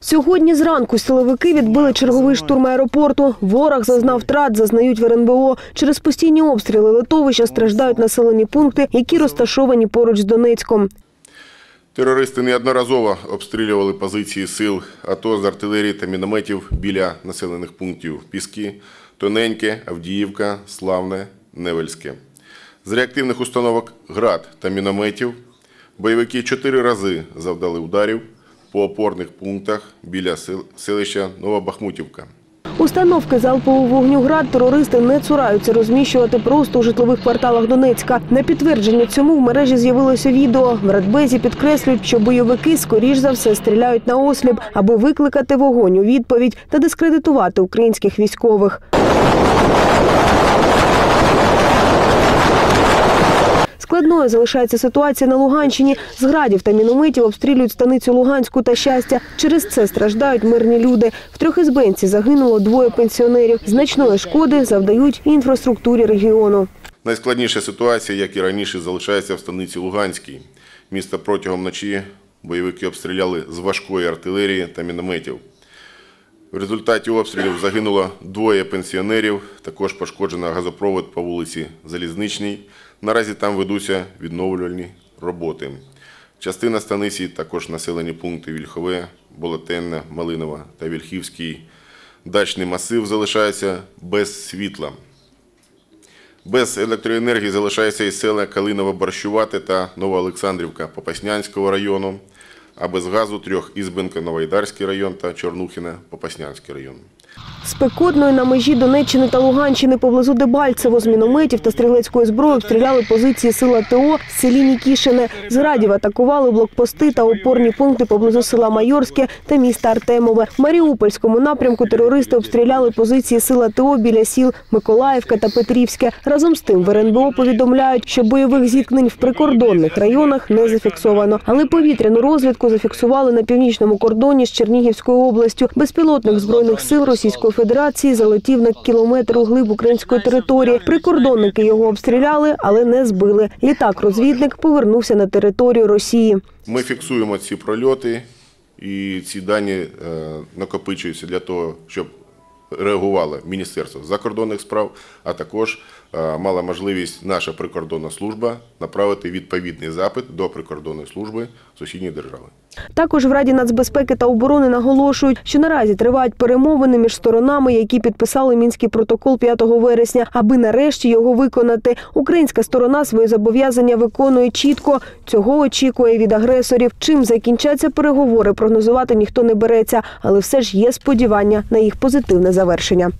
Сьогодні зранку силовики відбили черговий штурм аеропорту. Ворог зазнав втрат, зазнають в РНБО. Через постійні обстріли литовища страждають населені пункти, які розташовані поруч з Донецьком. Терористи неодноразово обстрілювали позиції сил АТО з артилерії та мінометів біля населених пунктів Піски, Тоненьке, Авдіївка, Славне, Невельське. З реактивних установок ГРАД та мінометів бойовики чотири рази завдали ударів по опорних пунктах біля сел- селища Новобахмутівка. Установки залпового вогню «Град» терористи не цураються розміщувати просто у житлових кварталах Донецька. На підтвердження цьому в мережі з'явилося відео. В Радбезі підкреслюють, що бойовики скоріш за все стріляють на осліп, аби викликати вогонь у відповідь та дискредитувати українських військових. Складною залишається ситуація на Луганщині. З градів та мінометів обстрілюють станицю Луганську та щастя. Через це страждають мирні люди. В Трьохізбенці загинуло двоє пенсіонерів. Значної шкоди завдають інфраструктурі регіону. Найскладніша ситуація, як і раніше, залишається в станиці Луганській. Місто протягом ночі бойовики обстріляли з важкої артилерії та мінометів. В результаті обстрілів загинуло двоє пенсіонерів, також пошкоджено газопровод по вулиці Залізничній. Наразі там ведуться відновлювальні роботи. Частина станиці, також населені пункти Вільхове, Болотенна, Малинова та Вільхівський. Дачний масив залишається без світла. Без електроенергії залишається і села Калиново-Борщувате та Новоолександрівка Попаснянського району, а без газу трьох Ізбинка, Новоайдарський район та Чорнухіна Попаснянський район. Спекотною на межі Донеччини та Луганщини поблизу Дебальцево з мінометів та стрілецької зброї обстріляли позиції сил АТО в селі Нікішине. З градів атакували блокпости та опорні пункти поблизу села Майорське та міста Артемове. В Маріупольському напрямку терористи обстріляли позиції сил АТО біля сіл Миколаївка та Петрівське. Разом з тим в РНБО повідомляють, що бойових зіткнень в прикордонних районах не зафіксовано. Але повітряну розвідку зафіксували на північному кордоні з Чернігівською областю. Безпілотник збройних сил Російської Федерації залетів на кілометр у глиб української території. Прикордонники його обстріляли, але не збили. Літак-розвідник повернувся на територію Росії. Ми фіксуємо ці прольоти, і ці дані е, накопичуються для того, щоб реагувало Міністерство закордонних справ, а також е, мала можливість наша прикордонна служба направити відповідний запит до прикордонної служби сусідньої держави. Також в Раді нацбезпеки та оборони наголошують, що наразі тривають перемовини між сторонами, які підписали мінський протокол 5 вересня, аби нарешті його виконати. Українська сторона свої зобов'язання виконує чітко. Цього очікує від агресорів. Чим закінчаться переговори, прогнозувати ніхто не береться, але все ж є сподівання на їх позитивне завершення.